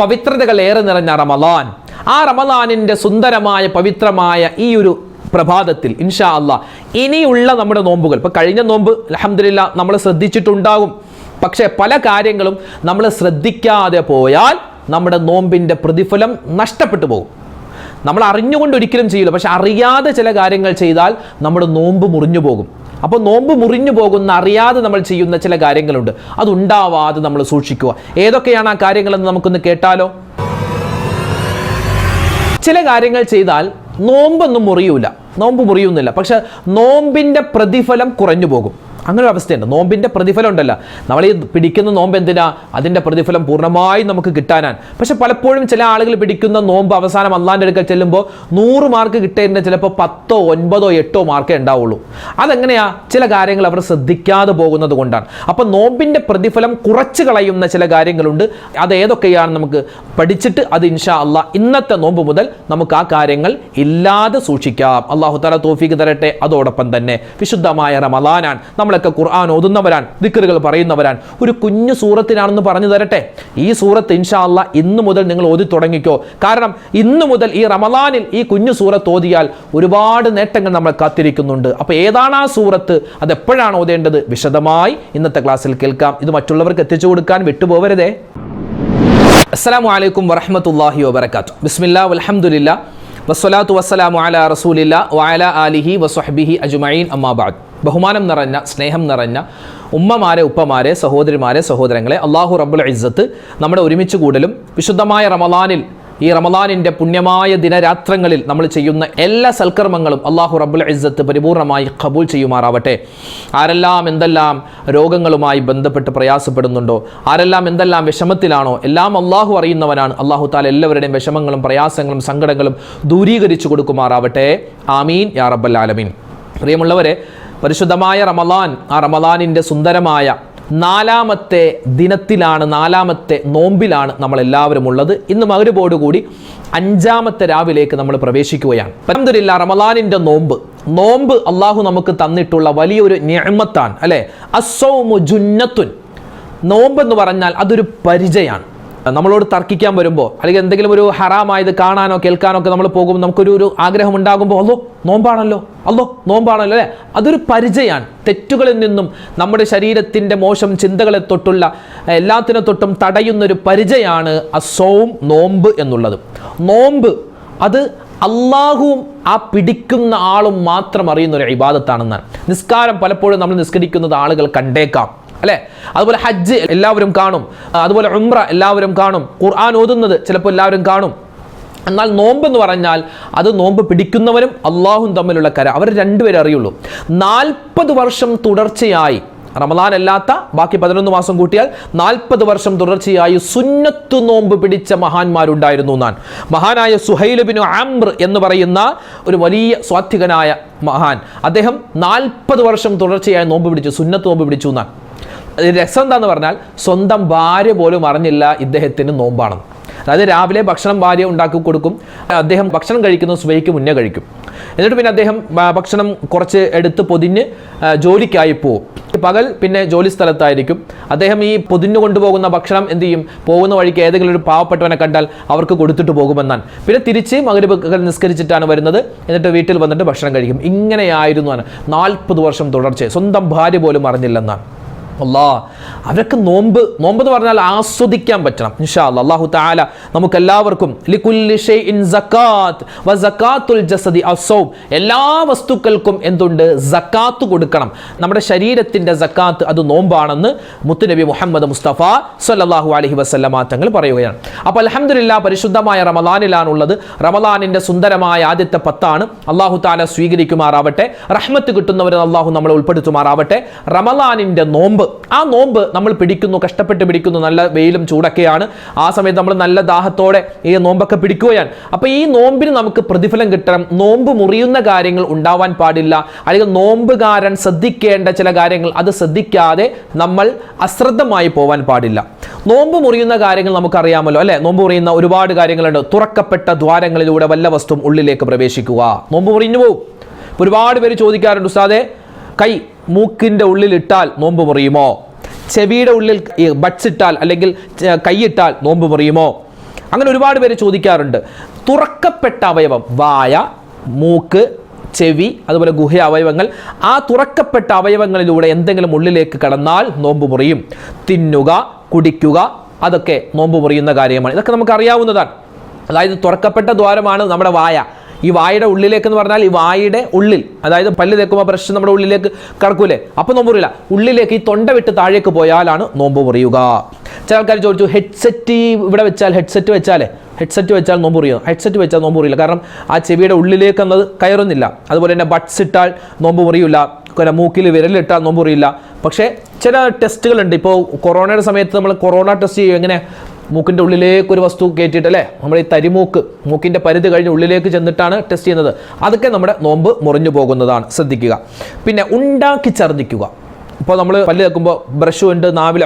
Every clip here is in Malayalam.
പവിത്രതകൾ ഏറെ നിറഞ്ഞ റമലാൻ ആ റമലാനിന്റെ സുന്ദരമായ പവിത്രമായ ഈ ഒരു പ്രഭാതത്തിൽ ഇൻഷാ അല്ല ഇനിയുള്ള നമ്മുടെ നോമ്പുകൾ. ഇപ്പം കഴിഞ്ഞ നോമ്പ് അലഹമില്ല നമ്മൾ ശ്രദ്ധിച്ചിട്ടുണ്ടാകും. പക്ഷേ പല കാര്യങ്ങളും നമ്മൾ ശ്രദ്ധിക്കാതെ പോയാൽ നമ്മുടെ നോമ്പിന്റെ പ്രതിഫലം നഷ്ടപ്പെട്ടു പോകും. നമ്മൾ അറിഞ്ഞുകൊണ്ട് ഒരിക്കലും ചെയ്യില്ല. പക്ഷെ അറിയാതെ ചില കാര്യങ്ങൾ ചെയ്താൽ നമ്മുടെ നോമ്പ് മുറിഞ്ഞു പോകും. അപ്പോൾ നോമ്പ് മുറിഞ്ഞു പോകുന്ന അറിയാതെ നമ്മൾ ചെയ്യുന്ന ചില കാര്യങ്ങളുണ്ട്. അതുണ്ടാവാതെ നമ്മൾ സൂക്ഷിക്കുക. ഏതൊക്കെയാണ് ആ കാര്യങ്ങളെന്ന് നമുക്കൊന്ന് കേട്ടാലോ? ചില കാര്യങ്ങൾ ചെയ്താൽ നോമ്പൊന്നും മുറിയൂല. നോമ്പ് മുറിയുന്നില്ല. പക്ഷെ നോമ്പിന്റെ പ്രതിഫലം കുറഞ്ഞു പോകും. അങ്ങനെ ഒരു അവസ്ഥയുണ്ട് നോമ്പിന്റെ പ്രതിഫലം ഉണ്ടല്ല നമ്മൾ ഈ പിടിക്കുന്ന നോമ്പ് എന്തിനാ? അതിന്റെ പ്രതിഫലം പൂർണമായും നമുക്ക് കിട്ടാനാണ് പക്ഷെ പലപ്പോഴും ചില ആളുകൾ പിടിക്കുന്ന നോമ്പ് അവസാനം അള്ളാന്റെ അടുക്കൽ ചെല്ലുമ്പോൾ നൂറ് മാർക്ക് കിട്ടേണ്ട ചിലപ്പോൾ പത്തോ ഒൻപതോ എട്ടോ മാർക്കേ ഉണ്ടാവുള്ളൂ. അതെങ്ങനെയാ? ചില കാര്യങ്ങൾ അവർ ശ്രദ്ധിക്കാതെ പോകുന്നത് കൊണ്ടാണ്. അപ്പം നോമ്പിന്റെ പ്രതിഫലം കുറച്ച് കളയുന്ന ചില കാര്യങ്ങളുണ്ട്. അത് ഏതൊക്കെയാണ് നമുക്ക് പഠിച്ചിട്ട് അത് ഇൻഷാ അള്ളാ ഇന്നത്തെ നോമ്പ് മുതൽ നമുക്ക് ആ കാര്യങ്ങൾ ഇല്ലാതെ സൂക്ഷിക്കാം. അള്ളാഹു തല തോഫിക്ക് തരട്ടെ. അതോടൊപ്പം തന്നെ വിശുദ്ധമായ റമലാനാണ് നമ്മളൊക്കെ ഖുർആൻ ഓതുന്നവരാൻ ദിക്കറുകൾ പറയുന്നവരാൻ ഒരു കുഞ്ഞു സൂറത്തിനാണെന്ന് പറഞ്ഞു തരട്ടെ? ഈ സൂറത്ത് ഇൻഷാ അള്ളാ ഇന്നു മുതൽ നിങ്ങൾ ഓതി തുടങ്ങിക്കോ. കാരണം ഇന്നു മുതൽ ഈ റമദാനിൽ ഈ കുഞ്ഞു സൂറത്ത് ഓതിയാൽ ഒരുപാട് നേട്ടങ്ങൾ നമ്മൾ കാത്തിരിക്കുന്നുണ്ട്. അപ്പോൾ ഏതാണ് ആ സൂറത്ത്? അത് എപ്പോഴാണ് ഓതേണ്ടത്? വിശദമായി ഇന്നത്തെ ക്ലാസ്സിൽ കേൾക്കാം. ഇത് മറ്റുള്ളവർക്ക് എത്തിച്ചു കൊടുക്കാൻ വിട്ടുപോകരുതേ അസ്സലാമു അലൈക്കും വറഹമത്തല്ലാഹി വാത്തു ബിസ്മില്ലാ വൽഹംദുലില്ലാ വസ്സലാത്തു വസ്സലാമു അലാ റസൂലില്ല വയല ആലിഹി വസ്വഹബിഹി അജ്മഈൻ. അമ്മാബാദ് ബഹുമാനം നിറഞ്ഞ സ്നേഹം നിറഞ്ഞ ഉമ്മമാരെ ഉപ്പമാരെ സഹോദരിമാരെ സഹോദരങ്ങളെ അള്ളാഹു റബ്ബുൽ ഇസ്സത്ത് നമ്മുടെ ഒരുമിച്ച് കൂടലും വിശുദ്ധമായ റമലാനിൽ ഈ റമദാനിന്റെ പുണ്യമായ ദിനരാത്രങ്ങളിൽ നമ്മൾ ചെയ്യുന്ന എല്ലാ സൽക്കർമ്മങ്ങളും അള്ളാഹു റബ്ബുൽ ഇസ്സത്ത് പരിപൂർണമായി കബൂൽ ചെയ്യുമാറാവട്ടെ. ആരെല്ലാം എന്തെല്ലാം രോഗങ്ങളുമായി ബന്ധപ്പെട്ട് പ്രയാസപ്പെടുന്നുണ്ടോ ആരെല്ലാം എന്തെല്ലാം വിഷമത്തിലാണോ എല്ലാം അള്ളാഹു അറിയുന്നവനാണ്. അള്ളാഹു താല എല്ലാവരുടെയും വിഷമങ്ങളും പ്രയാസങ്ങളും സങ്കടങ്ങളും ദൂരീകരിച്ചു കൊടുക്കുമാറാവട്ടെ. ആമീൻ യാ റബ്ബൽ ആലമീൻ. പ്രിയമുള്ളവരെ പരിശുദ്ധമായ റമദാൻ ആ റമദാനിന്റെ സുന്ദരമായ നാലാമത്തെ ദിനത്തിലാണ് നാലാമത്തെ നോമ്പിലാണ് നമ്മൾ എല്ലാവരും ഉള്ളത് ഇന്ന് മകരുപോടുകൂടി അഞ്ചാമത്തെ രാവിലേക്ക് നമ്മൾ പ്രവേശിക്കുകയാണ്. പരമ്പരില്ല റമലാനിന്റെ നോമ്പ്. നോമ്പ് അള്ളാഹു നമുക്ക് തന്നിട്ടുള്ള വലിയൊരു ഞെമത്താണ് അല്ലേ? അസൗമു ജുന്നത്തുൻ. നോമ്പ് എന്ന് പറഞ്ഞാൽ അതൊരു പരിചയമാണ് നമ്മളോട് തർക്കിക്കാൻ വരുമ്പോൾ അല്ലെങ്കിൽ എന്തെങ്കിലും ഒരു ഹറാമായത് കാണാനോ കേൾക്കാനോ ഒക്കെ നമ്മൾ പോകുമ്പോൾ നമുക്കൊരു ഒരു ആഗ്രഹം ഉണ്ടാകുമ്പോൾ അല്ലോ നോമ്പാണല്ലോ അല്ലോ നോമ്പാണല്ലോ അല്ലേ? അതൊരു പരിചയമാണ്. തെറ്റുകളിൽ നിന്നും നമ്മുടെ ശരീരത്തിന്റെ മോശം ചിന്തകളെ തൊട്ടുള്ള എല്ലാത്തിനെ തൊട്ടും തടയുന്നൊരു പരിചയമാണ് അസോവും നോമ്പ് എന്നുള്ളത്. നോമ്പ് അത് അള്ളാഹുവും ആ പിടിക്കുന്ന ആളും മാത്രം അറിയുന്ന ഒരു ഇബാദത്താണെന്നാണ്. നിസ്കാരം പലപ്പോഴും നമ്മൾ നിസ്കരിക്കുന്നത് ആളുകൾ കണ്ടേക്കാം. അല്ലേ? അതുപോലെ ഹജ്ജ് എല്ലാവരും കാണും. അതുപോലെ ഉംറ എല്ലാവരും കാണും. ഖുർആൻ ഓതുന്നത് ചിലപ്പോൾ എല്ലാവരും കാണും. എന്നാൽ നോമ്പ് എന്ന് പറഞ്ഞാൽ അത് നോമ്പ് പിടിക്കുന്നവരും അള്ളാഹും തമ്മിലുള്ള കര. അവർ രണ്ടുപേരും അറിയുള്ളൂ. നാൽപ്പത് വർഷം തുടർച്ചയായി റമദാൻ അല്ലാത്ത ബാക്കി പതിനൊന്ന് മാസം കൂട്ടിയാൽ നാൽപ്പത് വർഷം തുടർച്ചയായി സുന്നത്തു നോമ്പ് പിടിച്ച മഹാന്മാരുണ്ടായിരുന്നു എന്നാണ്. മഹാനായ സുഹൈലബിനു ആംബ്ര എന്ന് പറയുന്ന ഒരു വലിയ സ്വാത്വികനായ മഹാൻ. അദ്ദേഹം നാൽപ്പത് വർഷം തുടർച്ചയായി നോമ്പ് പിടിച്ചു സുന്നത്ത് നോമ്പ് പിടിച്ചു എന്നാണ്. രസം എന്താന്ന് പറഞ്ഞാൽ സ്വന്തം ഭാര്യ പോലും അറിഞ്ഞില്ല ഇദ്ദേഹത്തിന് നോമ്പാണെന്ന്. അതായത് രാവിലെ ഭക്ഷണം ഭാര്യ ഉണ്ടാക്കി കൊടുക്കും അദ്ദേഹം ഭക്ഷണം കഴിക്കുന്ന സുബൈക്ക് മുന്നേ കഴിക്കും. എന്നിട്ട് പിന്നെ അദ്ദേഹം ഭക്ഷണം കുറച്ച് എടുത്ത് പൊതിഞ്ഞ് ജോലിക്കായി പോകും പകൽ പിന്നെ ജോലി സ്ഥലത്തായിരിക്കും. അദ്ദേഹം ഈ പൊതിഞ്ഞു കൊണ്ടുപോകുന്ന ഭക്ഷണം എന്ത് ചെയ്യും? പോകുന്ന വഴിക്ക് ഏതെങ്കിലും ഒരു പാവപ്പെട്ടവനെ കണ്ടാൽ അവർക്ക് കൊടുത്തിട്ട് പോകുമെന്നാണ്. പിന്നെ തിരിച്ച് മകരവ് നിസ്കരിച്ചിട്ടാണ് വരുന്നത്. എന്നിട്ട് വീട്ടിൽ വന്നിട്ട് ഭക്ഷണം കഴിക്കും. ഇങ്ങനെയായിരുന്നു നാൽപ്പത് വർഷം തുടർച്ചയായി. സ്വന്തം ഭാര്യ പോലും അറിഞ്ഞില്ലെന്നാണ്. അല്ലാ അവരൊക്കെ നോമ്പ് നോമ്പ് എന്ന് പറഞ്ഞാൽ ആസ്വദിക്കാൻ പറ്റണം. ഇൻഷാ അല്ലാ അല്ലാഹു തആല നമുക്ക് എല്ലാവർക്കും ലികുല്ലി ഷൈഇൻ സക്കാത്ത് വ സക്കാത്തുൽ ജസദി അസൗം എല്ലാ വസ്തുക്കൾക്കും എന്തുണ്ട്? സക്കാത്ത് കൊടുക്കണം. നമ്മുടെ ശരീരത്തിന്റെ സക്കാത്ത് അത് നോമ്പാണെന്ന് മുത്തുനബി മുഹമ്മദ് മുസ്തഫ സല്ലല്ലാഹു അലഹി വസല്ലമ തങ്ങൾ പറയുകയാണ്. അപ്പോൾ അലഹമില്ല പരിശുദ്ധമായ റമദാനിലാണുള്ളത്. റമദാനിന്റെ സുന്ദരമായ ആദ്യത്തെ പത്താണ്. അള്ളാഹു താല സ്വീകരിക്കുമാറാവട്ടെ. റഹ്മത്ത് കിട്ടുന്നവരെ അള്ളാഹു നമ്മളെ ഉൾപ്പെടുത്തുമാറാവട്ടെ. റമദാനിന്റെ നോമ്പ് ആ നോമ്പ് നമ്മൾ പിടിക്കുന്നു കഷ്ടപ്പെട്ട് പിടിക്കുന്നു നല്ല വെയിലും ചൂടൊക്കെയാണ്. ആ സമയത്ത് നമ്മൾ നല്ല ദാഹത്തോടെ ഈ നോമ്പൊക്കെ പിടിക്കുകയാണ്. അപ്പോൾ ഈ നോമ്പിന് നമുക്ക് പ്രതിഫലം കിട്ടണം. നോമ്പ് മുറിയുന്ന കാര്യങ്ങൾ ഉണ്ടാവാൻ പാടില്ല. അല്ലെങ്കിൽ നോമ്പുകാരൻ ശ്രദ്ധിക്കേണ്ട ചില കാര്യങ്ങൾ അത് ശ്രദ്ധിക്കാതെ നമ്മൾ അശ്രദ്ധമായി പോവാൻ പാടില്ല. നോമ്പ് മുറിയുന്ന കാര്യങ്ങൾ നമുക്കറിയാമല്ലോ അല്ലെ? നോമ്പ് മുറിയുന്ന ഒരുപാട് കാര്യങ്ങളുണ്ട്. തുറക്കപ്പെട്ട ദ്വാരങ്ങളിലൂടെ വല്ല വസ്തുവും ഉള്ളിലേക്ക് പ്രവേശിക്കുക. നോമ്പ് മുറിഞ്ഞു പോകും ഒരുപാട് പേര് ചോദിക്കാറുണ്ട് ഉസ്താദെ കൈ മൂക്കിന്റെ ഉള്ളിലിട്ടാൽ നോമ്പ് മുറിയുമോ? ചെവിയുടെ ഉള്ളിൽ ബഡ്സ് ഇട്ടാൽ അല്ലെങ്കിൽ കൈയിട്ടാൽ നോമ്പ് മുറിയുമോ? അങ്ങനെ ഒരുപാട് പേര് ചോദിക്കാറുണ്ട്. തുറക്കപ്പെട്ട അവയവം വായ മൂക്ക് ചെവി അതുപോലെ ഗുഹ അവയവങ്ങൾ ആ തുറക്കപ്പെട്ട അവയവങ്ങളിലൂടെ എന്തെങ്കിലും ഉള്ളിലേക്ക് കടന്നാൽ നോമ്പ് മുറിയും. തിന്നുക കുടിക്കുക അതൊക്കെ നോമ്പ് മുറിയുന്ന കാര്യമാണ്. ഇതൊക്കെ നമുക്ക് അറിയാവുന്നതാണ്. അതായത് തുറക്കപ്പെട്ട ദ്വാരമാണ് നമ്മുടെ വായ. ഈ വായുടെ ഉള്ളിലേക്ക് എന്ന് പറഞ്ഞാൽ ഈ വായുടെ ഉള്ളിൽ അതായത് പല്ല് തേക്കുമ്പോൾ ബ്രഷ് നമ്മുടെ ഉള്ളിലേക്ക് കടക്കൂലേ? അപ്പോൾ നോമ്പ് മുറിയില്ല. ഉള്ളിലേക്ക് ഈ തൊണ്ട വിട്ട് താഴേക്ക് പോയാലാണ് നോമ്പ് മുറിയുക. ചില ആൾക്കാർ ചോദിച്ചു ഹെഡ്സെറ്റ് ഇവിടെ വെച്ചാൽ ഹെഡ്സെറ്റ് വെച്ചാലേ? ഹെഡ്സെറ്റ് വെച്ചാൽ നോമ്പ് മുറിയും. ഹെഡ്സെറ്റ് വെച്ചാൽ നോമ്പ് മുറിയില്ല. കാരണം ആ ചെവിയുടെ ഉള്ളിലേക്ക് എന്നത് കയറുന്നില്ല. അതുപോലെ തന്നെ ബഡ്സ് ഇട്ടാൽ നോമ്പ് മുറിയില്ല. പിന്നെ മൂക്കിൽ വിരലിട്ടാൽ നോമ്പ് മുറിയില്ല. പക്ഷേ ചില ടെസ്റ്റുകളുണ്ട് ഇപ്പോൾ കൊറോണയുടെ സമയത്ത് നമ്മൾ കൊറോണ ടെസ്റ്റ് ചെയ്യും. എങ്ങനെ? മൂക്കിന്റെ ഉള്ളിലേക്ക് ഒരു വസ്തു കയറ്റിയിട്ട് അല്ലേ? നമ്മൾ ഈ തരിമൂക്ക് മൂക്കിന്റെ പരിധി കഴിഞ്ഞ് ഉള്ളിലേക്ക് ചെന്നിട്ടാണ് ടെസ്റ്റ് ചെയ്യുന്നത്. അതൊക്കെ നമ്മുടെ നോമ്പ് മുറിഞ്ഞു പോകുന്നതാണ്. ശ്രദ്ധിക്കുക. പിന്നെ ഉണ്ടാക്കി ഛർദ്ദിക്കുക ഇപ്പോൾ നമ്മൾ പല്ല് വെക്കുമ്പോൾ ബ്രഷ് ഉണ്ട് നാവിൽ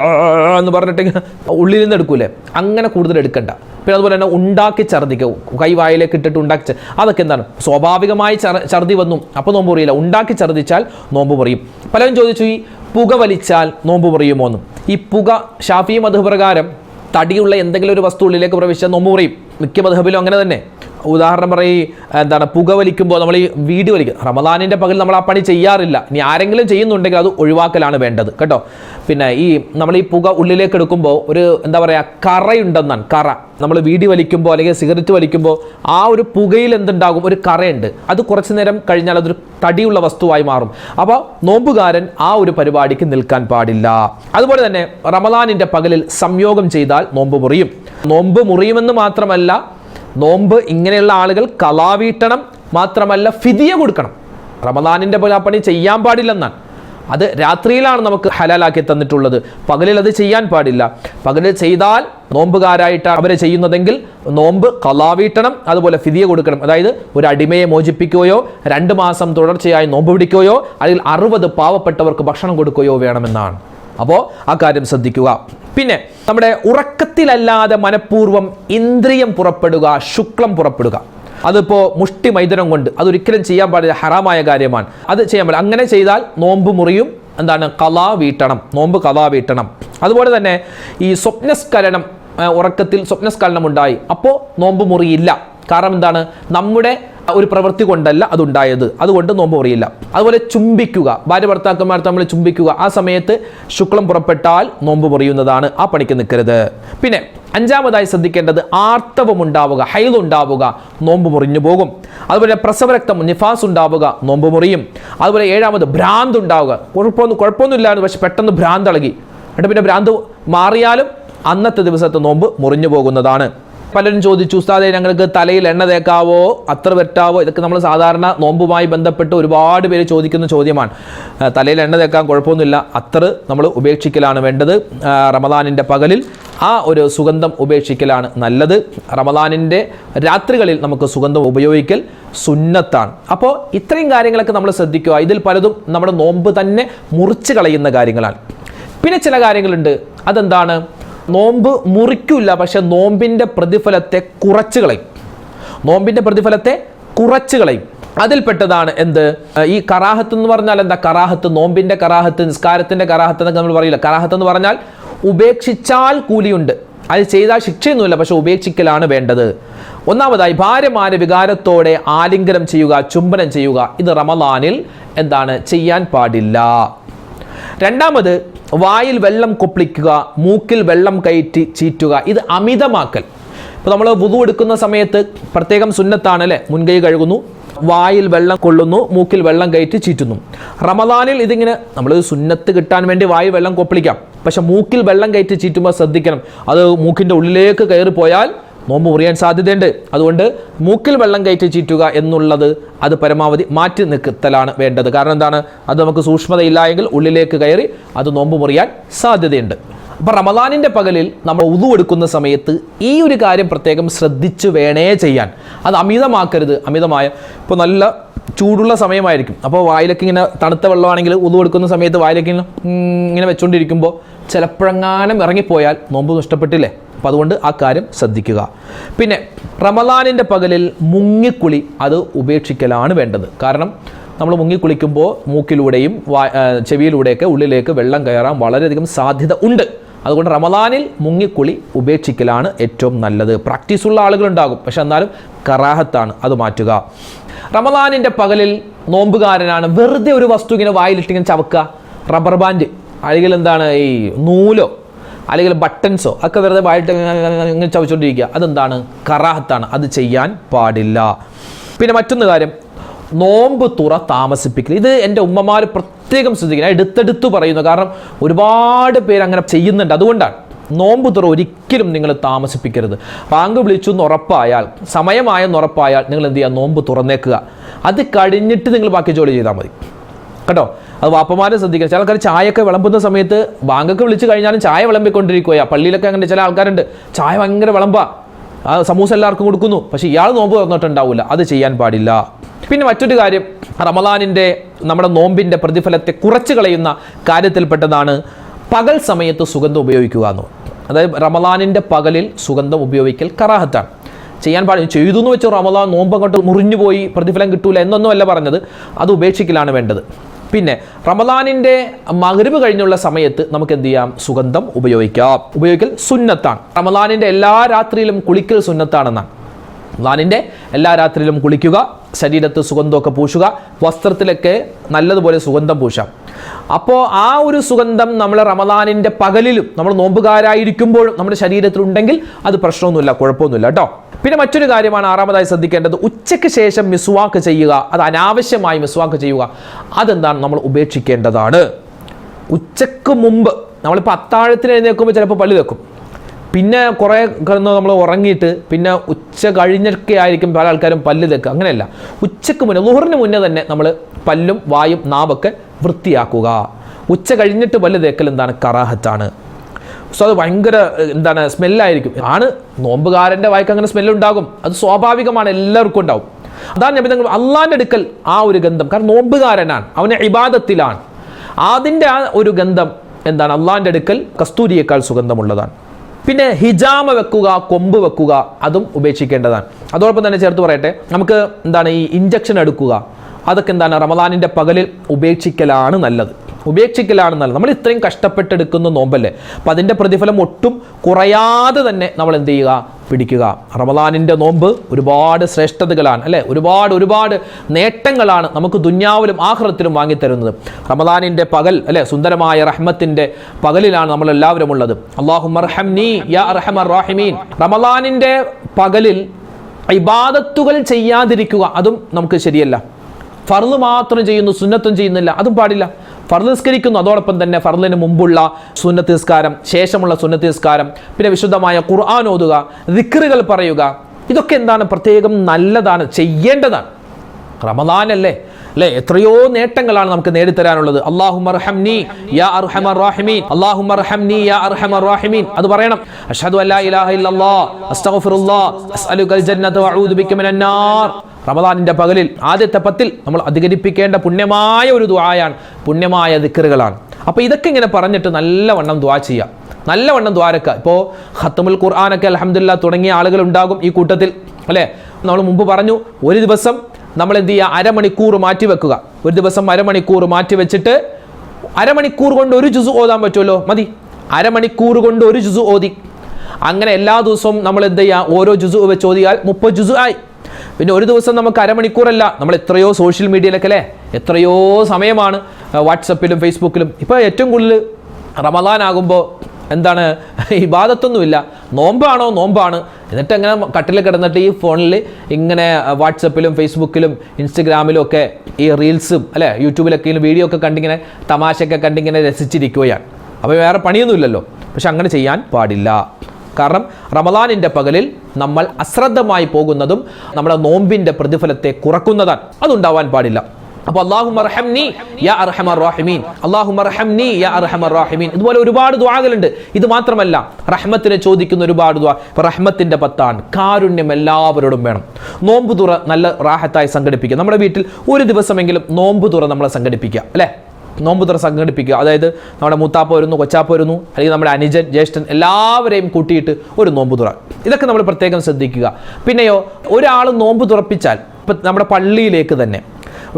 എന്ന് പറഞ്ഞിട്ടെങ്കിൽ ഉള്ളിൽ നിന്ന് എടുക്കൂലേ? അങ്ങനെ കൂടുതൽ എടുക്കണ്ട. പിന്നെ അതുപോലെ തന്നെ ഉണ്ടാക്കി ഛർദ്ദിക്കുക കൈ വായിലേക്ക് ഇട്ടിട്ട് ഉണ്ടാക്കി അതൊക്കെ എന്താണ്? സ്വാഭാവികമായി ഛർ- ഛർദ്ദി വന്നു. അപ്പോൾ നോമ്പ് മുറിയില്ല. ഉണ്ടാക്കി ഛർദ്ദിച്ചാൽ നോമ്പ് മുറിയും. പലരും ചോദിച്ചു ഈ പുക വലിച്ചാൽ നോമ്പ് മുറിയുമോ എന്നും ഈ പുക ഷാഫി മധുപ്രകാരം തടിയുള്ള എന്തെങ്കിലും ഒരു വസ്തു ഉള്ളിലേക്ക് പ്രവേശിച്ചാൽ നോമ്പ് മുറിയും മിക്ക മധുഹബിലും അങ്ങനെ തന്നെ. ഉദാഹരണം പറയും എന്താണ് പുകവലിക്കുമ്പോൾ നമ്മൾ ഈ വീട് വലിക്കും. റമദാനിന്റെ പകൽ നമ്മൾ ആ പണി ചെയ്യാറില്ല. ഇനി ആരെങ്കിലും ചെയ്യുന്നുണ്ടെങ്കിൽ അത് ഒഴിവാക്കലാണ് വേണ്ടത് കേട്ടോ. പിന്നെ ഈ നമ്മൾ ഈ പുക ഉള്ളിലേക്ക് എടുക്കുമ്പോൾ ഒരു എന്താ പറയുക കറയുണ്ടെന്നാണ് കറ. നമ്മൾ വീടി വലിക്കുമ്പോൾ അല്ലെങ്കിൽ സിഗരറ്റ് വലിക്കുമ്പോൾ ആ ഒരു പുകയിൽ എന്തുണ്ടാകും? ഒരു കറയുണ്ട്. അത് കുറച്ച് നേരം കഴിഞ്ഞാൽ അതൊരു തടിയുള്ള വസ്തുവായി മാറും. അപ്പോൾ നോമ്പുകാരൻ ആ ഒരു പരിപാടിക്ക് നിൽക്കാൻ പാടില്ല. അതുപോലെ തന്നെ റമദാനിന്റെ പകലിൽ സംയോഗം ചെയ്താൽ നോമ്പ് മുറിയും. നോമ്പ് മുറിയുമെന്ന് മാത്രമല്ല നോമ്പ് ഇങ്ങനെയുള്ള ആളുകൾ കലാവീട്ടണം മാത്രമല്ല ഫിദിയ കൊടുക്കണം. റമദാനിന്റെ പണി ചെയ്യാൻ പാടില്ലെന്നാണ്. അത് രാത്രിയിലാണ് നമുക്ക് ഹലാലാക്കി തന്നിട്ടുള്ളത്. പകലിൽ അത് ചെയ്യാൻ പാടില്ല. പകലിൽ ചെയ്താൽ നോമ്പുകാരായിട്ട് അവരെ ചെയ്യുന്നതെങ്കിൽ നോമ്പ് കലാവീട്ടണം അതുപോലെ ഫിദിയ കൊടുക്കണം. അതായത് ഒരു അടിമയെ മോചിപ്പിക്കുകയോ രണ്ട് മാസം തുടർച്ചയായി നോമ്പ് പിടിക്കുകയോ അല്ലെങ്കിൽ അറുപത് പാവപ്പെട്ടവർക്ക് ഭക്ഷണം കൊടുക്കുകയോ വേണമെന്നാണ്. അപ്പോൾ ആ കാര്യം ശ്രദ്ധിക്കുക. പിന്നെ നമ്മുടെ ഉറക്കത്തിലല്ലാതെ മനഃപൂർവം ഇന്ദ്രിയം പുറപ്പെടുക ശുക്ലം പുറപ്പെടുക. അതിപ്പോൾ മുഷ്ടി മൈദനം കൊണ്ട് അതൊരിക്കലും ചെയ്യാൻ പാടില്ല ഹറാമായ കാര്യമാണ്. അത് ചെയ്യാൻ പാടില്ല. അങ്ങനെ ചെയ്താൽ നോമ്പ് മുറിയും എന്താണ് കലാ വീട്ടണം നോമ്പ് കലാ വീട്ടണം. അതുപോലെ തന്നെ ഈ സ്വപ്നസ്ഖലനം ഉറക്കത്തിൽ സ്വപ്നസ്ഖലനം ഉണ്ടായി. അപ്പോൾ നോമ്പ് മുറിയില്ല. കാരണം എന്താണ്? നമ്മുടെ ഒരു പ്രവൃത്തി കൊണ്ടല്ല അതുണ്ടായത്. അതുകൊണ്ട് നോമ്പ് മുറിയില്ല. അതുപോലെ ചുംബിക്കുക. ഭാര്യ ഭർത്താക്കന്മാർ തമ്മിൽ ചുംബിക്കുക. ആ സമയത്ത് ശുക്ലം പുറപ്പെട്ടാൽ നോമ്പ് മുറിയുന്നതാണ് ആ പണിക്ക് നിൽക്കരുത്. പിന്നെ അഞ്ചാമതായി ശ്രദ്ധിക്കേണ്ടത് ആർത്തവം ഉണ്ടാവുക ഹൈൽ ഉണ്ടാവുക നോമ്പ് മുറിഞ്ഞു പോകും. അതുപോലെ പ്രസവരക്തം നിഫാസ് ഉണ്ടാവുക നോമ്പ് മുറിയും. അതുപോലെ ഏഴാമത് ഭ്രാന്ത് ഉണ്ടാവുക കുഴപ്പമൊന്നും കുഴപ്പമൊന്നുമില്ലായിരുന്നു പക്ഷെ പെട്ടെന്ന് ഭ്രാന്ത് ഇളകി എന്നിട്ട് പിന്നെ ഭ്രാന്ത് മാറിയാലും അന്നത്തെ ദിവസത്തെ നോമ്പ് മുറിഞ്ഞു പോകുന്നതാണ്. പലരും ചോദിച്ചു ഉസ്താദെ ഞങ്ങൾക്ക് തലയിൽ എണ്ണ തേക്കാവോ? അത്ര വെട്ടാവോ? ഇതൊക്കെ നമ്മൾ സാധാരണ നോമ്പുമായി ബന്ധപ്പെട്ട് ഒരുപാട് പേര് ചോദിക്കുന്ന ചോദ്യമാണ്. തലയിൽ എണ്ണ തേക്കാൻ കുഴപ്പമൊന്നുമില്ല. അത്ര നമ്മൾ ഉപേക്ഷിക്കലാണ് വേണ്ടത്. റമദാനിന്റെ പകലിൽ ആ ഒരു സുഗന്ധം ഉപേക്ഷിക്കലാണ് നല്ലത്. റമദാനിന്റെ രാത്രികളിൽ നമുക്ക് സുഗന്ധം ഉപയോഗിക്കൽ സുന്നത്താണ്. അപ്പോൾ ഇത്രയും കാര്യങ്ങളൊക്കെ നമ്മൾ ശ്രദ്ധിക്കുക. ഇതിൽ പലതും നമ്മുടെ നോമ്പ് തന്നെ മുറിച്ച് കളയുന്ന കാര്യങ്ങളാണ്. പിന്നെ ചില കാര്യങ്ങളുണ്ട്. അതെന്താണ്? നോമ്പ് മുറിക്കില്ല പക്ഷെ നോമ്പിന്റെ പ്രതിഫലത്തെ കുറച്ച് കളയും. നോമ്പിന്റെ പ്രതിഫലത്തെ കുറച്ച് കളയും. അതിൽപ്പെട്ടതാണ് എന്ത്? ഈ കറാഹത്ത് എന്ന് പറഞ്ഞാൽ എന്താ? കറാഹത്ത് നോമ്പിന്റെ കറാഹത്ത് നിസ്കാരത്തിന്റെ കറാഹത്ത് എന്നൊക്കെ നമ്മൾ പറയില്ല? കറാഹത്ത് എന്ന് പറഞ്ഞാൽ ഉപേക്ഷിച്ചാൽ കൂലിയുണ്ട്. അത് ചെയ്താൽ ശിക്ഷയൊന്നുമില്ല പക്ഷെ ഉപേക്ഷിക്കലാണ് വേണ്ടത്. ഒന്നാമതായി ഭാര്യമാരെ വികാരത്തോടെ ആലിംഗനം ചെയ്യുക ചുംബനം ചെയ്യുക ഇത് റമദാനിൽ എന്താണ്? ചെയ്യാൻ പാടില്ല. രണ്ടാമത് വായിൽ വെള്ളം കൊപ്പിക്കുക മൂക്കിൽ വെള്ളം കയറ്റി ചീറ്റുക. ഇത് അമിതമാക്കൽ. ഇപ്പോൾ നമ്മൾ വുതു എടുക്കുന്ന സമയത്ത് പ്രത്യേകം സുന്നത്താണ് അല്ലേ? മുൻകൈ കഴുകുന്നു വായിൽ വെള്ളം കൊള്ളുന്നു മൂക്കിൽ വെള്ളം കയറ്റി ചീറ്റുന്നു. റമദാനിൽ ഇതിങ്ങനെ നമ്മൾ സുന്നത്ത് കിട്ടാൻ വേണ്ടി വായിൽ വെള്ളം കൊപ്പിളിക്കാം. പക്ഷെ മൂക്കിൽ വെള്ളം കയറ്റി ചീറ്റുമ്പോൾ ശ്രദ്ധിക്കണം. അത് മൂക്കിന്റെ ഉള്ളിലേക്ക് കയറി പോയാൽ നോമ്പ് മുറിയാൻ സാധ്യതയുണ്ട്. അതുകൊണ്ട് മൂക്കിൽ വെള്ളം കയറ്റി ചീറ്റുക എന്നുള്ളത് അത് പരമാവധി മാറ്റി നിൽക്കത്തലാണ് വേണ്ടത്. കാരണം എന്താണ്? അത് നമുക്ക് സൂക്ഷ്മതയില്ല എങ്കിൽ ഉള്ളിലേക്ക് കയറി അത് നോമ്പ് മുറിയാൻ സാധ്യതയുണ്ട്. അപ്പം റമദാനിന്റെ പകലിൽ നമ്മൾ ഉതു എടുക്കുന്ന സമയത്ത് ഈ ഒരു കാര്യം പ്രത്യേകം ശ്രദ്ധിച്ച് വേണേ ചെയ്യാൻ. അത് അമിതമാക്കരുത്. അമിതമായ ഇപ്പോൾ നല്ല ചൂടുള്ള സമയമായിരിക്കും. അപ്പോൾ വായിലൊക്കെ ഇങ്ങനെ തണുത്ത വെള്ളമാണെങ്കിൽ ഉതു എടുക്കുന്ന സമയത്ത് വായിലൊക്കെ ഇങ്ങനെ ഇങ്ങനെ വെച്ചുകൊണ്ടിരിക്കുമ്പോൾ ചിലപ്പോഴെങ്ങാനും ഇറങ്ങിപ്പോയാൽ നോമ്പ് നഷ്ടപ്പെട്ടില്ലേ? അപ്പോൾ അതുകൊണ്ട് ആ കാര്യം ശ്രദ്ധിക്കുക. പിന്നെ റമദാനിന്റെ പകലിൽ മുങ്ങിക്കുളി അത് ഉപേക്ഷിക്കലാണ് വേണ്ടത്. കാരണം നമ്മൾ മുങ്ങിക്കുളിക്കുമ്പോൾ മൂക്കിലൂടെയും വാ ചെവിയിലൂടെയൊക്കെ ഉള്ളിലേക്ക് വെള്ളം കയറാൻ വളരെയധികം സാധ്യത ഉണ്ട്. അതുകൊണ്ട് റമദാനിൽ മുങ്ങിക്കുളി ഉപേക്ഷിക്കലാണ് ഏറ്റവും നല്ലത്. പ്രാക്ടീസുള്ള ആളുകളുണ്ടാകും. പക്ഷെ എന്നാലും കറാഹത്താണ്. അത് മാറ്റുക. റമദാനിന്റെ പകലിൽ നോമ്പുകാരനാണ് വെറുതെ ഒരു വസ്തു ഇങ്ങനെ വായിലിട്ട് ഇങ്ങനെ ചവക്കുക. Rubber band. അല്ലെങ്കിൽ എന്താണ്? ഈ നൂലോ അല്ലെങ്കിൽ ബട്ടൺസോ ഒക്കെ വെറുതെ വായിട്ട് ഇങ്ങനെ ചവച്ചുകൊണ്ടിരിക്കുക അതെന്താണ്? കറാഹത്താണ്. അത് ചെയ്യാൻ പാടില്ല. പിന്നെ മറ്റൊന്ന് കാര്യം നോമ്പ് തുറ താമസിപ്പിക്കൽ ഇത് എന്റെ ഉമ്മമാർ പ്രത്യേകം ശ്രദ്ധിക്കണം. എടുത്തെടുത്ത് പറയുന്നു. കാരണം ഒരുപാട് പേര് അങ്ങനെ ചെയ്യുന്നുണ്ട്. അതുകൊണ്ടാണ് നോമ്പ് തുറ ഒരിക്കലും നിങ്ങൾ താമസിപ്പിക്കരുത്. ബാങ്ക് വിളിച്ചു എന്ന് ഉറപ്പായാൽ സമയമായെന്ന് ഉറപ്പായാൽ നിങ്ങൾ എന്ത് ചെയ്യുക? നോമ്പ് തുറന്നേക്കുക. അത് കഴിഞ്ഞിട്ട് നിങ്ങൾ ബാക്കി ജോലി ചെയ്താൽ മതി. കേട്ടോ? അത് വാപ്പമാരെ ശ്രദ്ധിക്കണം. ചില ആൾക്കാർ ചായയൊക്കെ വിളമ്പുന്ന സമയത്ത് ബാങ്കൊക്കെ വിളിച്ചു കഴിഞ്ഞാലും ചായ വിളമ്പിക്കൊണ്ടിരിക്കുകയാ. പള്ളിയിലൊക്കെ അങ്ങനെ ചില ആൾക്കാരുണ്ട്. ചായ ഭയങ്കര വിളമ്പാ. ആ സമൂസ എല്ലാവർക്കും കൊടുക്കുന്നു. പക്ഷേ ഇയാൾ നോമ്പ് തുറന്നിട്ടുണ്ടാവില്ല അത് ചെയ്യാൻ പാടില്ല. പിന്നെ മറ്റൊരു കാര്യം. റമലാനിന്റെ നമ്മുടെ നോമ്പിന്റെ പ്രതിഫലത്തെ കുറച്ച് കളയുന്ന കാര്യത്തിൽപ്പെട്ടതാണ് പകൽ സമയത്ത് സുഗന്ധം ഉപയോഗിക്കുക എന്ന് അതായത് റമലാനിന്റെ പകലിൽ സുഗന്ധം ഉപയോഗിക്കൽ കറാഹത്താണ്. ചെയ്യാൻ പാടില്ല. ചെയ്തു എന്ന് വെച്ച് റമലാൻ നോമ്പ് അങ്ങോട്ട് മുറിഞ്ഞു പോയി പ്രതിഫലം കിട്ടൂല എന്നൊന്നുമല്ല പറഞ്ഞത്. അത് ഉപേക്ഷിക്കലാണ് വേണ്ടത്. പിന്നെ റമദാനിന്റെ മകരുവ് കഴിഞ്ഞുള്ള സമയത്ത് നമുക്ക് എന്ത് ചെയ്യാം? സുഗന്ധം ഉപയോഗിക്കാം. ഉപയോഗിക്കൽ സുന്നത്താണ്. റമദാനിന്റെ എല്ലാ രാത്രിയിലും കുളിക്കൽ സുന്നത്താണെന്നാണ്. റമദാനിന്റെ എല്ലാ രാത്രിയിലും കുളിക്കുക ശരീരത്ത് സുഗന്ധമൊക്കെ പൂശുക വസ്ത്രത്തിലൊക്കെ നല്ലതുപോലെ സുഗന്ധം പൂശാം. അപ്പോൾ ആ ഒരു സുഗന്ധം നമ്മൾ റമദാനിന്റെ പകലിലും നമ്മൾ നോമ്പുകാരായിരിക്കുമ്പോഴും നമ്മുടെ ശരീരത്തിലുണ്ടെങ്കിൽ അത് പ്രശ്നമൊന്നുമില്ല കുഴപ്പമൊന്നുമില്ല കേട്ടോ. പിന്നെ മറ്റൊരു കാര്യമാണ് ആറാമതായി ശ്രദ്ധിക്കേണ്ടത് ഉച്ചയ്ക്ക് ശേഷം മിസ്വാക്ക് ചെയ്യുക അത് അനാവശ്യമായി മിസ്വാക്ക് ചെയ്യുക അതെന്താണ് നമ്മൾ ഉപേക്ഷിക്കേണ്ടതാണ്? ഉച്ചയ്ക്ക് മുമ്പ് നമ്മളിപ്പോൾ അത്താഴത്തിന് എഴുന്നേൽക്കുമ്പോൾ ചിലപ്പോൾ പള്ളി വെക്കും. പിന്നെ കുറേ കിടന്ന് നമ്മൾ ഉറങ്ങിയിട്ട് പിന്നെ ഉച്ച കഴിഞ്ഞൊക്കെ ആയിരിക്കും പല ആൾക്കാരും പല്ല് തെക്കുക. അങ്ങനെയല്ല. ഉച്ചയ്ക്ക് മുന്നേ ലുഹറിന് മുന്നേ തന്നെ നമ്മൾ പല്ലും വായും നാവൊക്കെ വൃത്തിയാക്കുക. ഉച്ച കഴിഞ്ഞിട്ട് പല്ല് തേക്കൽ എന്താണ്? കറാഹത്താണ്. സോ അത് ഭയങ്കര എന്താണ് സ്മെല്ലായിരിക്കും. ആണ് നോമ്പുകാരന്റെ വായ്ക്ക് അങ്ങനെ സ്മെല്ലുണ്ടാകും. അത് സ്വാഭാവികമാണ് എല്ലാവർക്കും ഉണ്ടാവും. അതാണ് ഞാൻ നിങ്ങൾ അള്ളാന്റെ അടുക്കൽ ആ ഒരു ഗന്ധം. കാരണം നോമ്പുകാരനാണ് അവനെ ഇബാദത്തിലാണ്. അതിന്റെ ആ ഒരു ഗന്ധം എന്താണ്? അള്ളാന്റെ അടുക്കൽ കസ്തൂരിയേക്കാൾ സുഗന്ധമുള്ളതാണ്. പിന്നെ ഹിജാമ വെക്കുക കൊമ്പ് വെക്കുക അതും ഉപേക്ഷിക്കേണ്ടതാണ്. അതോടൊപ്പം തന്നെ ചേർത്ത് പറയട്ടെ നമുക്ക് എന്താണ് ഈ ഇഞ്ചക്ഷൻ എടുക്കുക. അതൊക്കെ എന്താണ് റമദാനിന്റെ പകലിൽ ഉപേക്ഷിക്കലാണ് നല്ലത്. ഉപേക്ഷിക്കലാണ് നല്ലത്. നമ്മൾ ഇത്രയും കഷ്ടപ്പെട്ടെടുക്കുന്ന നോമ്പല്ലേ? അപ്പം അതിന്റെ പ്രതിഫലം ഒട്ടും കുറയാതെ തന്നെ നമ്മൾ എന്ത് ചെയ്യുക? പിടിക്കുക. റമദാനിന്റെ നോമ്പ് ഒരുപാട് ശ്രേഷ്ഠതകളാണ് അല്ലേ? ഒരുപാട് ഒരുപാട് നേട്ടങ്ങളാണ് നമുക്ക് ദുന്യാവിലും ആഹ്റത്തിലും വാങ്ങിത്തരുന്നത്. റമദാനിന്റെ പകൽ അല്ലേ? സുന്ദരമായ റഹ്മത്തിന്റെ പകലിലാണ് നമ്മൾ എല്ലാവരും ഉള്ളത് അള്ളാഹുമർഹംനീ യാ അർഹമർ റാഹിമീൻ. റമദാനിന്റെ പകലിൽ ഇബാദത്തുകൾ ചെയ്യാതിരിക്കുക അതും നമുക്ക് ശരിയല്ല. ഫർൾ മാത്രം ചെയ്യുന്നു സുന്നത്തും ചെയ്യുന്നില്ല അതും പാടില്ല. ഫർൾ നിസ്കരിക്കുന്നു അതോടൊപ്പം തന്നെ ഫർദിന് മുമ്പുള്ള സുന്നത്ത് നിസ്കാരം ശേഷമുള്ള സുന്നത്ത് നിസ്കാരം പിന്നെ വിശുദ്ധമായ ഖുർആൻ ഓതുക ദിക്റുകൾ പറയുക ഇതൊക്കെ എന്താണ് പ്രത്യേകം നല്ലതാണ് ചെയ്യേണ്ടതാണ്. റമദാനല്ലേ? അല്ലേ? എത്രയോ നേട്ടങ്ങളാണ് നമുക്ക് നേടിത്തരാനുള്ളത്. അള്ളാഹുമർഹംനി യാ അർഹമർ യാ അർഹമർ അത് പറയണം. അഷ്ഹദു ഇല്ലല്ലാഹ് അസ്തഗ്ഫിറുല്ലാഹ് ജന്നത വഅഊദു നാർ റമദാനിന്റെ പകലിൽ ആദ്യത്തെ പത്തിൽ നമ്മൾ അധികരിപ്പിക്കേണ്ട പുണ്യമായ ഒരു ദ്വായാണ് പുണ്യമായ ദിക്കറുകളാണ് അപ്പോൾ ഇതൊക്കെ ഇങ്ങനെ പറഞ്ഞിട്ട് നല്ലവണ്ണം ദ്വാ ചെയ്യാം. നല്ലവണ്ണം ദ്വാരക്ക ഇപ്പോൾ ഹത്തമുൽ ഖുർആാനൊക്കെ അലഹമില്ല തുടങ്ങിയ ആളുകൾ ഉണ്ടാകും ഈ കൂട്ടത്തിൽ അല്ലേ? നമ്മൾ മുമ്പ് പറഞ്ഞു ഒരു ദിവസം നമ്മൾ എന്ത് ചെയ്യുക? അരമണിക്കൂർ മാറ്റി വെക്കുക. ഒരു ദിവസം അരമണിക്കൂർ മാറ്റി വെച്ചിട്ട് അരമണിക്കൂർ കൊണ്ട് ഒരു ജുസു ഓതാൻ പറ്റുമല്ലോ? മതി. അരമണിക്കൂർ കൊണ്ട് ഒരു ജുസു ഓതി. അങ്ങനെ എല്ലാ ദിവസവും നമ്മൾ എന്ത് ചെയ്യുക? ഓരോ ജുസു വെച്ച് ഓതിയാൽ മുപ്പത് ജുസു ആയി. പിന്നെ ഒരു ദിവസം നമുക്ക് അരമണിക്കൂറല്ല നമ്മൾ എത്രയോ സോഷ്യൽ മീഡിയയിലൊക്കെ അല്ലേ എത്രയോ സമയമാണ് വാട്സപ്പിലും ഫേസ്ബുക്കിലും ഇപ്പോൾ ഏറ്റവും കൂടുതൽ റമദാൻ ആകുമ്പോൾ എന്താണ് ഇബാദത്തൊന്നുമില്ല. നോമ്പാണോ? നോമ്പാണ്. എന്നിട്ട് അങ്ങനെ കട്ടിൽ കിടന്നിട്ട് ഈ ഫോണിൽ ഇങ്ങനെ വാട്സപ്പിലും ഫേസ്ബുക്കിലും ഇൻസ്റ്റഗ്രാമിലും ഒക്കെ ഈ റീൽസും അല്ലേ യൂട്യൂബിലൊക്കെ വീഡിയോ ഒക്കെ കണ്ടിങ്ങനെ തമാശയൊക്കെ കണ്ടിങ്ങനെ രസിച്ചിരിക്കുകയാണ്. അപ്പോൾ വേറെ പണിയൊന്നുമില്ലല്ലോ. പക്ഷെ അങ്ങനെ ചെയ്യാൻ പാടില്ല. കാരണം റമദാനിന്റെ പകലിൽ നമ്മൾ അശ്രദ്ധമായി പോകുന്നതും നമ്മുടെ നോമ്പിന്റെ പ്രതിഫലത്തെ കുറക്കുന്നതാണ്. അതുണ്ടാവാൻ പാടില്ല. അപ്പോൾ അള്ളാഹു യാ അർഹമർ റാഹിമീൻ. അള്ളാഹു യാ അർഹമർ റാഹിമീൻ. ഇതുപോലെ ഒരുപാട് ദ്വാകളുണ്ട് ഇത് മാത്രമല്ല റഹ്മത്തിനെ ചോദിക്കുന്ന ഒരുപാട് ദ്വാ ഇപ്പോൾ റഹ്മത്തിന്റെ പത്താണ്. കാരുണ്യം എല്ലാവരോടും വേണം. നോമ്പ് തുറ നല്ല റാഹത്തായി സംഘടിപ്പിക്കുക. നമ്മുടെ വീട്ടിൽ ഒരു ദിവസമെങ്കിലും നോമ്പ് തുറ നമ്മളെ സംഘടിപ്പിക്കുക. അല്ലേ? നോമ്പ് തുറ സംഘടിപ്പിക്കുക. അതായത് നമ്മുടെ മൂത്താപ്പ വരുന്നു കൊച്ചാപ്പ വരുന്നു അല്ലെങ്കിൽ നമ്മുടെ അനുജൻ ജ്യേഷ്ഠൻ എല്ലാവരെയും കൂട്ടിയിട്ട് ഒരു നോമ്പുതുറ. ഇതൊക്കെ നമ്മൾ പ്രത്യേകം ശ്രദ്ധിക്കുക. പിന്നെയോ ഒരാൾ നോമ്പ് തുറപ്പിച്ചാൽ ഇപ്പം നമ്മുടെ പള്ളിയിലേക്ക് തന്നെ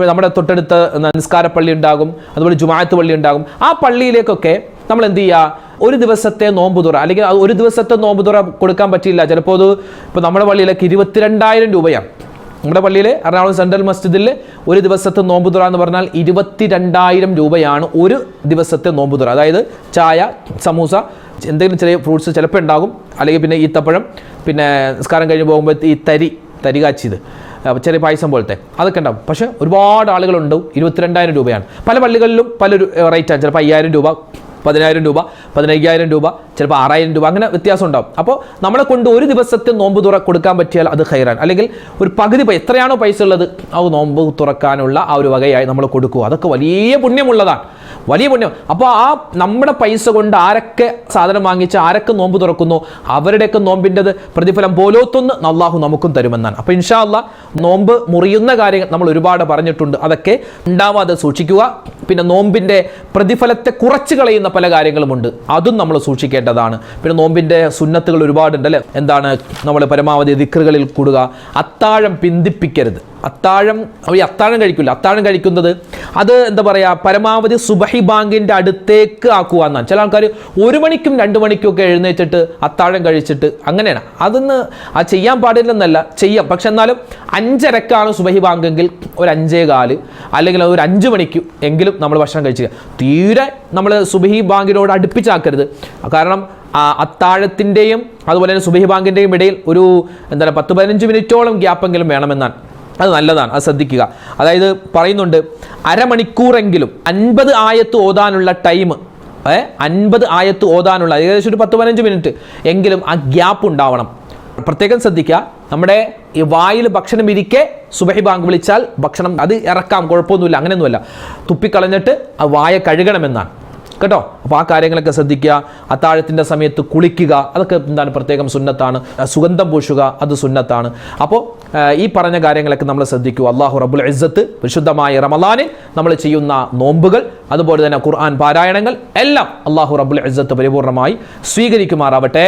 നമ്മുടെ തൊട്ടടുത്ത് നിസ്കാര പള്ളി ഉണ്ടാകും അതുപോലെ ജുമായത്ത് പള്ളി ഉണ്ടാകും. ആ പള്ളിയിലേക്കൊക്കെ നമ്മൾ എന്ത് ചെയ്യുക? ഒരു ദിവസത്തെ നോമ്പുതുറ അല്ലെങ്കിൽ ഒരു ദിവസത്തെ നോമ്പുതുറ കൊടുക്കാൻ പറ്റില്ല ചിലപ്പോൾ അത് ഇപ്പോൾ നമ്മുടെ പള്ളിയിലൊക്കെ ഇരുപത്തിരണ്ടായിരം രൂപയാണ്. നമ്മുടെ പള്ളിയിൽ എറണാകുളം സെൻട്രൽ മസ്ജിദിൽ ഒരു ദിവസത്തെ നോമ്പ് തുറ എന്ന് പറഞ്ഞാൽ ഇരുപത്തിരണ്ടായിരം രൂപയാണ് ഒരു ദിവസത്തെ നോമ്പ് തുറ അതായത് ചായ സമൂസ എന്തെങ്കിലും ചെറിയ ഫ്രൂട്ട്സ് ചിലപ്പോൾ ഉണ്ടാകും. അല്ലെങ്കിൽ പിന്നെ ഈത്തപ്പഴം പിന്നെ നിസ്കാരം കഴിഞ്ഞ് പോകുമ്പോൾ ഈ തരി തരി കാച്ചിയത്. ചെറിയ പായസം പോലത്തെ. അതൊക്കെ ഉണ്ടാവും. പക്ഷേ ഒരുപാട് ആളുകളുണ്ടാവും ഇരുപത്തിരണ്ടായിരം രൂപയാണ്. പല പള്ളികളിലും പല റേറ്റാണ് ചിലപ്പോൾ അയ്യായിരം രൂപ പതിനായിരം രൂപ പതിനയ്യായിരം രൂപ ചിലപ്പോൾ ആറായിരം രൂപ അങ്ങനെ വ്യത്യാസം ഉണ്ടാവും. അപ്പോൾ നമ്മളെ കൊണ്ട് ഒരു ദിവസത്തെ നോമ്പ് തുറ കൊടുക്കാൻ പറ്റിയാൽ അത് ഹൈറാൻ അല്ലെങ്കിൽ ഒരു പകുതി എത്രയാണോ പൈസ ഉള്ളത് ആ നോമ്പ് തുറക്കാനുള്ള ആ ഒരു വകയായി നമ്മൾ കൊടുക്കുക. അതൊക്കെ വലിയ പുണ്യമുള്ളതാണ്. വലിയ പുണ്യം. അപ്പോൾ ആ നമ്മുടെ പൈസ കൊണ്ട് ആരൊക്കെ സാധനം വാങ്ങിച്ച് ആരൊക്കെ നോമ്പ് തുറക്കുന്നു അവരുടെയൊക്കെ നോമ്പിന്റെത് പ്രതിഫലം പോലോത്തൊന്ന് അള്ളാഹു നമുക്കും തരുമെന്നാണ്. അപ്പോൾ ഇൻഷാ അല്ലാ നോമ്പ് മുറിയുന്ന കാര്യങ്ങൾ നമ്മൾ ഒരുപാട് പറഞ്ഞിട്ടുണ്ട്. അതൊക്കെ ഉണ്ടാവാതെ സൂക്ഷിക്കുക. പിന്നെ നോമ്പിന്റെ പ്രതിഫലത്തെ കുറച്ച് കളയുന്ന പല കാര്യങ്ങളുമുണ്ട്. അതും നമ്മൾ സൂക്ഷിക്കേണ്ടതാണ്. പിന്നെ നോമ്പിന്റെ സുന്നത്തുകൾ ഒരുപാടുണ്ട് അല്ലേ എന്താണ്? നമ്മൾ പരമാവധി ദിക്കറുകളിൽ കൂടുക. അത്താഴം പിന്തിപ്പിക്കരുത്. അത്താഴം അവർ അത്താഴം കഴിക്കില്ല അത്താഴം കഴിക്കുന്നത് അത് എന്താ പറയുക പരമാവധി സുബഹി ബാങ്കിന്റെ അടുത്തേക്ക് ആക്കുക എന്നാണ് ചില ആൾക്കാർ ഒരു മണിക്കും രണ്ട് മണിക്കും ഒക്കെ എഴുന്നേറ്റിട്ട് അത്താഴം കഴിച്ചിട്ട് അങ്ങനെയാണ്. അതൊന്ന് ആ ചെയ്യാൻ പാടില്ലെന്നല്ല ചെയ്യാം. പക്ഷെ എന്നാലും അഞ്ചരക്കാണ് സുബഹി ബാങ്കെങ്കിൽ ഒരു അഞ്ചേ കാൽ അല്ലെങ്കിൽ ഒരു അഞ്ച് മണിക്ക് എങ്കിലും നമ്മൾ ഭക്ഷണം കഴിക്കുക തീരെ നമ്മൾ സുബഹി ബാങ്കിനോട് അടുപ്പിച്ചാക്കരുത്. കാരണം അത്താഴത്തിന്റെയും അതുപോലെ തന്നെ സുബഹി ബാങ്കിന്റെയും ഇടയിൽ ഒരു എന്താ പറയുക പത്ത് പതിനഞ്ച് മിനിറ്റോളം ഗ്യാപ്പെങ്കിലും വേണമെന്നാണ്. അത് നല്ലതാണ് അത് ശ്രദ്ധിക്കുക. അതായത് പറയുന്നുണ്ട് അരമണിക്കൂറെങ്കിലും അൻപത് ആയത്ത് ഓതാനുള്ള ടൈം അൻപത് ആയത്ത് ഓതാനുള്ള ഏകദേശം ഒരു പത്ത് പതിനഞ്ച് മിനിറ്റ് എങ്കിലും ആ ഗ്യാപ്പ് ഉണ്ടാവണം. പ്രത്യേകം ശ്രദ്ധിക്കുക നമ്മുടെ ഈ വായിൽ ഭക്ഷണം ഇരിക്കെ സുബഹി ബാങ്ക് വിളിച്ചാൽ ഭക്ഷണം അത് ഇറക്കാം കുഴപ്പമൊന്നുമില്ല അങ്ങനെയൊന്നുമല്ല. തുപ്പിക്കളഞ്ഞിട്ട് ആ വായ കഴുകണമെന്നാണ്. കേട്ടോ? അപ്പോൾ ആ കാര്യങ്ങളൊക്കെ ശ്രദ്ധിക്കുക അത്താഴത്തിന്റെ സമയത്ത് കുളിക്കുക അതൊക്കെ എന്താണ് പ്രത്യേകം സുന്നത്താണ്. സുഗന്ധം പൂശുക അത് സുന്നത്താണ്. അപ്പോൾ ഈ പറഞ്ഞ കാര്യങ്ങളൊക്കെ നമ്മൾ ശ്രദ്ധിക്കൂ. അള്ളാഹു റബുൽ ഇസ്സത്ത് വിശുദ്ധമായ റമലാനിൽ നമ്മൾ ചെയ്യുന്ന നോമ്പുകൾ അതുപോലെ തന്നെ ഖുർആൻ പാരായണങ്ങൾ എല്ലാം അള്ളാഹു റബുൽ ഇസ്സത്ത് പരിപൂർണമായി സ്വീകരിക്കുമാറാവട്ടെ.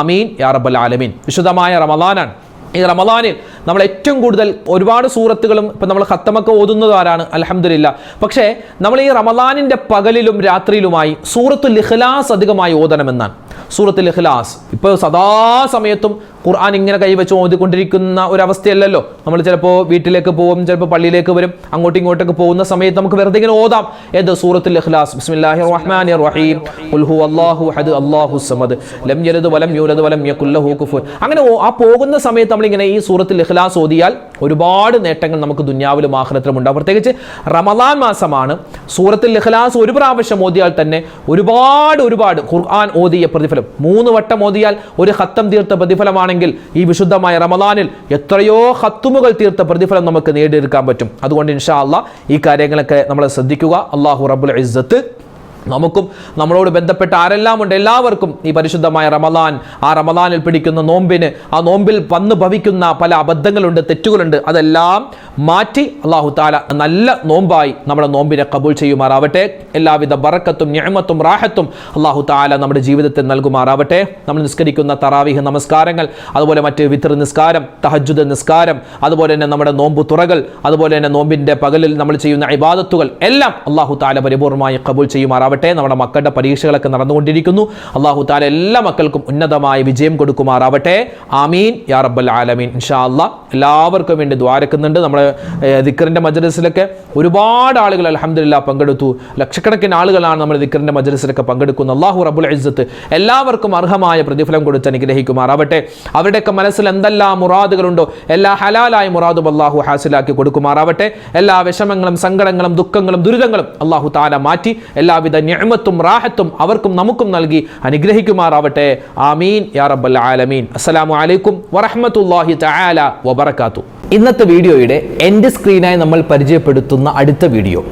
ആമീൻ യാ റബ്ബൽ ആലമീൻ. വിശുദ്ധമായ റമലാനാണ് ഈ റമദാനിൽ നമ്മൾ ഏറ്റവും കൂടുതൽ ഒരുപാട് സൂറത്തുകളും ഇപ്പം നമ്മൾ ഖത്തമൊക്കെ ഓതുന്നത് ആരാണ്? അലഹമില്ല പക്ഷേ നമ്മൾ ഈ റമദാനിന്റെ പകലിലും രാത്രിയിലുമായി സൂറത്തുൽ ഇഖ്ലാസ് അധികമായി ഓതണമെന്നാണ്. സൂറത്തുൽ ഇഖ്ലാസ് ഇപ്പോൾ സദാസമയത്തും ഖുർആൻ ഇങ്ങനെ കൈവച്ച് ഓതിക്കൊണ്ടിരിക്കുന്ന ഒരു അവസ്ഥയല്ലല്ലോ നമ്മൾ ചിലപ്പോൾ വീട്ടിലേക്ക് പോകും ചിലപ്പോൾ പള്ളിയിലേക്ക് വരും അങ്ങോട്ടും ഇങ്ങോട്ടൊക്കെ പോകുന്ന സമയത്ത് നമുക്ക് വെറുതെ ഇങ്ങനെ ഓതാം. ഏത് സൂറത്തുൽ ഇഖ്ലാസ്? ബിസ്മില്ലാഹിർ റഹ്മാനിർ റഹീം ഖുൽ ഹു അല്ലാഹു അഹദ് അല്ലാഹു സമദ്. ലം യലിദ് വലം യൂലദ് വലം യകുൽ ലഹു കുഫുവൻ അങ്ങനെ ആ പോകുന്ന സമയത്ത് നമ്മൾ ഇങ്ങനെ ഈ സൂറത്തുൽ ഇഖ്ലാസ് ഓതിയാൽ ഒരുപാട് നേട്ടങ്ങൾ നമുക്ക് ദുനിയാവിലും ആഖിറത്തിലും ഉണ്ടാവും പ്രത്യേകിച്ച് റമദാൻ മാസമാണ്. സൂറത്തുൽ ഇഖ്ലാസ് ഒരു പ്രാവശ്യം ഓതിയാൽ തന്നെ ഒരുപാട് ഒരുപാട് ഖുർആൻ ഓതിയ പ്രതിഫലം. മൂന്ന് വട്ടം ഓതിയാൽ ഒരു ഹത്തം തീർത്ത പ്രതിഫലമാണെങ്കിൽ ഈ വിശുദ്ധമായ റമദാനിൽ എത്രയോ ഹത്തുമുകൾ തീർത്ത പ്രതിഫലം നമുക്ക് നേടിയെടുക്കാൻ പറ്റും. അതുകൊണ്ട് ഇൻഷാ അല്ലാ ഈ കാര്യങ്ങളൊക്കെ നമ്മൾ ശ്രദ്ധിക്കുക. അള്ളാഹു റബുൽ ഇസ്സത്ത് നമുക്കും നമ്മളോട് ബന്ധപ്പെട്ട ആരെല്ലാം ഉണ്ട് എല്ലാവർക്കും ഈ പരിശുദ്ധമായ റമദാൻ. ആ റമദാനിൽ പിടിക്കുന്ന നോമ്പിന് ആ നോമ്പിൽ വന്ന് ഭവിക്കുന്ന പല അബദ്ധങ്ങളുണ്ട് തെറ്റുകളുണ്ട്. അതെല്ലാം മാറ്റി അള്ളാഹു താല നല്ല നോമ്പായി നമ്മുടെ നോമ്പിനെ കബൂൾ ചെയ്യുമാറാവട്ടെ. എല്ലാവിധ ബറക്കത്തും ഞമത്തും റാഹത്തും അള്ളാഹു താല നമ്മുടെ ജീവിതത്തിൽ നൽകുമാറാവട്ടെ. നമ്മൾ നിസ്കരിക്കുന്ന തറാവിഹ് നമസ്കാരങ്ങൾ അതുപോലെ മറ്റ് വിത്ര നിസ്കാരം തഹജുദ് നിസ്കാരം അതുപോലെ തന്നെ നമ്മുടെ നോമ്പ് തുറകൾ അതുപോലെ തന്നെ നോമ്പിന്റെ പകലിൽ നമ്മൾ ചെയ്യുന്ന ഇബാദത്തുകൾ എല്ലാം അള്ളാഹു താല പരിപൂർണമായി കബൂൾ ചെയ്യുമാറാവട്ടെ. നമ്മുടെ മക്കളുടെ പരീക്ഷകളൊക്കെ നടന്നുകൊണ്ടിരിക്കുന്നു. അള്ളാഹു താല എല്ലാ മക്കൾക്കും ഉന്നതമായ വിജയം കൊടുക്കുമാറാവട്ടെ. ആമീൻ. യാ റബ്ബൽ ആലമീൻ. ഇൻഷാ അല്ലാ എല്ലാവർക്കും വേണ്ടി ദ്വാരക്കുന്നുണ്ട് നമ്മുടെ ദിക്കറിന്റെ മജ്ലിസിലൊക്കെ ഒരുപാട് ആളുകൾ അലഹമില്ല പങ്കെടുത്തു. ലക്ഷക്കണക്കിന് ആളുകളാണ് നമ്മൾ ദിക്കറിന്റെ മജ്ലിസിലൊക്കെ പങ്കെടുക്കുന്നത്. അള്ളാഹു റബുൽ ഇസ്സത്ത് എല്ലാവർക്കും അർഹമായ പ്രതിഫലം കൊടുത്ത് അനുഗ്രഹിക്കുമാറാവട്ടെ. അവരുടെയൊക്കെ മനസ്സിൽ എന്തെല്ലാം മുറാദുകളുണ്ടോ എല്ലാ ഹലാലായ മുറാദും അള്ളാഹു ഹാസിലാക്കി കൊടുക്കുമാറാവട്ടെ. എല്ലാ വിഷമങ്ങളും സങ്കടങ്ങളും ദുഃഖങ്ങളും ദുരിതങ്ങളും അള്ളാഹു താല മാറ്റി. എല്ലാവിധ ഞമത്തും റാഹത്തും അവർക്കും നമുക്കും നൽകി അനുഗ്രഹിക്കുമാറാവട്ടെ. ആമീൻ. യാ റബ്ബൽ ആലമീൻ. അസ്സലാമു അലൈക്കും വറഹ്മത്തുള്ളാഹി തആല വബറകാത്തു. ഇന്നത്തെ വീഡിയോയുടെ എന്റെ സ്ക്രീനായി നമ്മൾ പരിചയപ്പെടുത്തുന്ന അടുത്ത വീഡിയോ.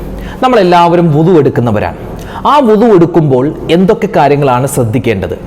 നമ്മളെല്ലാവരും വുതു എടുക്കുന്നവരാണ്. ആ വുതു എടുക്കുമ്പോൾ എന്തൊക്കെ കാര്യങ്ങളാണ് ശ്രദ്ധിക്കേണ്ടത്?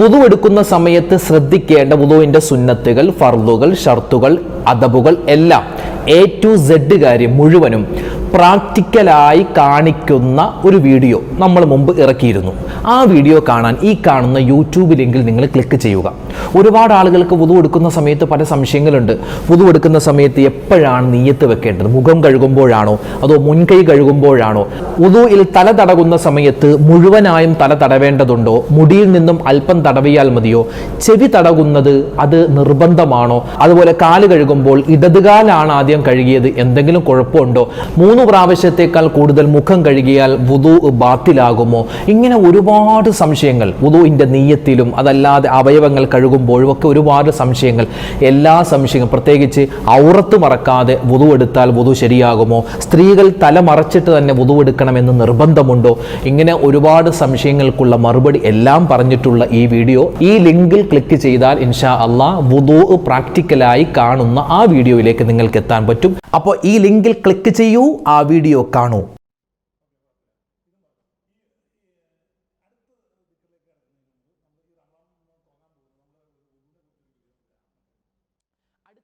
വുതു എടുക്കുന്ന സമയത്ത് ശ്രദ്ധിക്കേണ്ട വുതുവിന്റെ സുന്നത്തുകൾ ഫർദുകൾ ഷർത്തുകൾ അദബുകൾ എല്ലാം എ ടു സെഡ് കാര്യം മുഴുവനും പ്രാക്ടിക്കലായി കാണിക്കുന്ന ഒരു വീഡിയോ നമ്മൾ മുമ്പ് ഇറക്കിയിരുന്നു. ആ വീഡിയോ കാണാൻ ഈ കാണുന്ന യൂട്യൂബ് ലിങ്കിൽ നിങ്ങൾ ക്ലിക്ക് ചെയ്യുക. ഒരുപാട് ആളുകൾക്ക് പുതു എടുക്കുന്ന സമയത്ത് പല സംശയങ്ങളുണ്ട്. പുതു എടുക്കുന്ന സമയത്ത് എപ്പോഴാണ് നീയത്ത് വെക്കേണ്ടത്? മുഖം കഴുകുമ്പോഴാണോ? അതോ മുൻകൈ കഴുകുമ്പോഴാണോ? വുതുയിൽ തല തടകുന്ന സമയത്ത് മുഴുവനായും തല തടവേണ്ടതുണ്ടോ? മുടിയിൽ നിന്നും അല്പം തടവിയാൽ മതിയോ? ചെവി തടകുന്നത് അത് നിർബന്ധമാണോ? അതുപോലെ കാൽ കഴുകുമ്പോൾ ഇടതുകാലാണ് ആദ്യം കഴുകിയത്? എന്തെങ്കിലും കുഴപ്പമുണ്ടോ? മൂന്ന് പ്രാവശ്യത്തേക്കാൾ കൂടുതൽ മുഖം കഴുകിയാൽ വുതു ബാത്തിലാകുമോ? ഇങ്ങനെ ഒരുപാട് സംശയങ്ങൾ വുതുവിന്റെ നീയത്തിലും അതല്ലാതെ അവയവങ്ങൾ കഴുകുമ്പോഴും ഒക്കെ ഒരുപാട് സംശയങ്ങൾ. എല്ലാ സംശയങ്ങളും പ്രത്യേകിച്ച് ഔറത്ത് മറക്കാതെ വുതു എടുത്താൽ വുതു ശരിയാകുമോ? സ്ത്രീകൾ തല മറച്ചിട്ട് തന്നെ വുതു എടുക്കണമെന്ന് നിർബന്ധമുണ്ടോ? ഇങ്ങനെ ഒരുപാട് സംശയങ്ങൾക്കുള്ള മറുപടി എല്ലാം പറഞ്ഞിട്ടുള്ള ഈ വീഡിയോ ഈ ലിങ്കിൽ ക്ലിക്ക് ചെയ്താൽ ഇൻഷാ അള്ളാ വുതു പ്രാക്ടിക്കലായി കാണുന്ന ആ വീഡിയോയിലേക്ക് നിങ്ങൾക്ക് എത്താൻ പറ്റും. അപ്പോൾ ഈ ലിങ്കിൽ ക്ലിക്ക് ചെയ്യൂ. ആ വീഡിയോ കാണൂ.